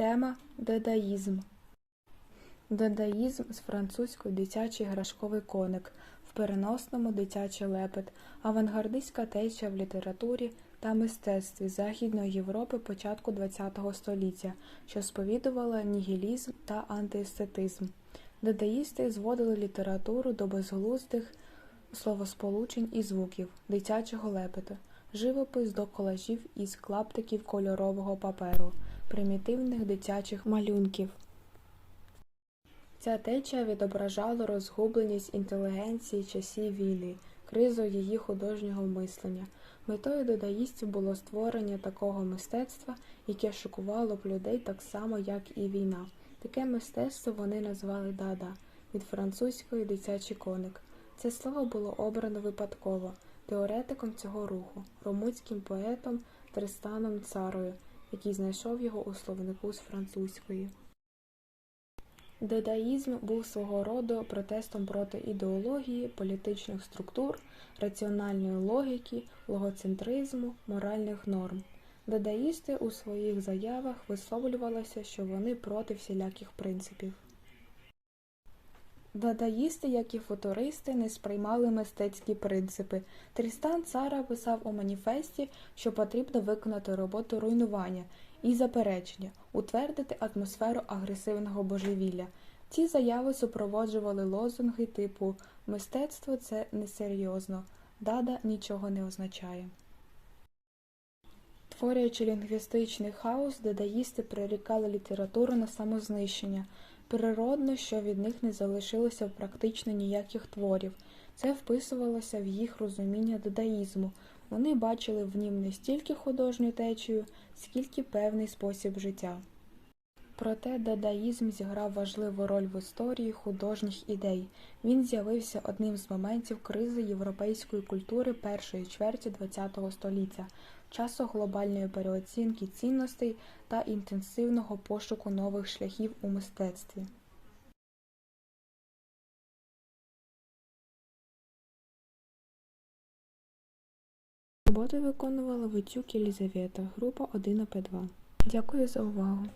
Тема Дадаїзм. Дадаїзм з французької дитячий іграшковий коник, в переносному дитячий лепет, авангардистська течія в літературі та мистецтві Західної Європи початку ХХ століття, що сповідувала нігілізм та антиестетизм. Дадаїсти зводили літературу до безглуздих словосполучень і звуків, дитячого лепету, живопис до колажів із клаптиків кольорового паперу, примітивних дитячих малюнків. Ця течія відображала розгубленість інтелігенції часів війни, кризу її художнього мислення. Метою додаїстів було створення такого мистецтва, яке шокувало б людей так само, як і війна. Таке мистецтво вони назвали дада від французької дитячий коник. Це слово було обрано випадково теоретиком цього руху, румунським поетом Тристаном Царою, який знайшов його у словнику з французької. Дадаїзм був свого роду протестом проти ідеології, політичних структур, раціональної логіки, логоцентризму, моральних норм. Дадаїсти у своїх заявах висловлювалися, що вони проти всіляких принципів. Дадаїсти, як і футуристи, не сприймали мистецькі принципи. Трістан Цара писав у маніфесті, що потрібно виконати роботу руйнування і заперечення, утвердити атмосферу агресивного божевілля. Ці заяви супроводжували лозунги типу Мистецтво це несерйозно, дада нічого не означає. Творюючи лінгвістичний хаос, дадаїсти прирікали літературу на самознищення. Природно, що від них не залишилося практично ніяких творів. Це вписувалося в їх розуміння дадаїзму. Вони бачили в нім не стільки художню течію, скільки певний спосіб життя. Проте дадаїзм зіграв важливу роль в історії художніх ідей. Він з'явився одним з моментів кризи європейської культури першої чверті ХХ століття, часу глобальної переоцінки цінностей та інтенсивного пошуку нових шляхів у мистецтві. Роботи виконувала Витюк Єлізавета, група 1 ОП2. Дякую за увагу!